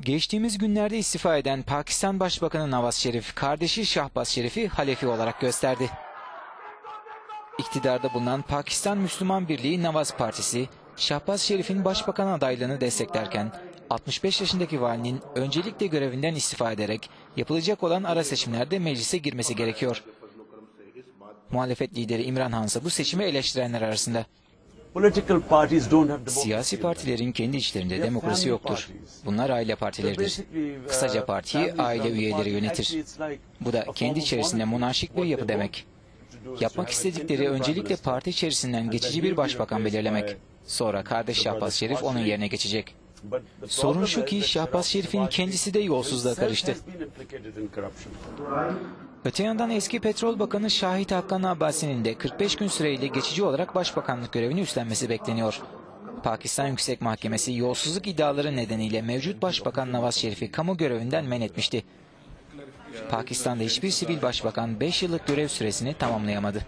Geçtiğimiz günlerde istifa eden Pakistan Başbakanı Nawaz Şerif, kardeşi Şahbaz Şerif'i halefi olarak gösterdi. İktidarda bulunan Pakistan Müslüman Birliği Nawaz Partisi, Şahbaz Şerif'in başbakan adaylığını desteklerken, 65 yaşındaki valinin öncelikle görevinden istifa ederek yapılacak olan ara seçimlerde meclise girmesi gerekiyor. Muhalefet lideri İmran Han ise bu seçimi eleştirenler arasında. Political parties don't have democracy. Siyasi partilerin kendi içlerinde demokrasi yoktur. Bunlar aile partileridir. Kısaca partiyi aile üyeleri yönetir. Bu da kendi içerisinde monarşik bir yapı demek. Yapmak istedikleri öncelikle parti içerisinden geçici bir başbakan belirlemek. Sonra kardeş Şahbaz Şerif onun yerine geçecek. Sorun şu ki Şahbaz Şerif'in kendisi de yolsuzluğa karıştı. Öte yandan eski Petrol Bakanı Şahit Hakkan Abbasi'nin de 45 gün süreyle geçici olarak başbakanlık görevini üstlenmesi bekleniyor. Pakistan Yüksek Mahkemesi yolsuzluk iddiaları nedeniyle mevcut başbakan Nawaz Şerif'i kamu görevinden men etmişti. Pakistan'da hiçbir sivil başbakan 5 yıllık görev süresini tamamlayamadı.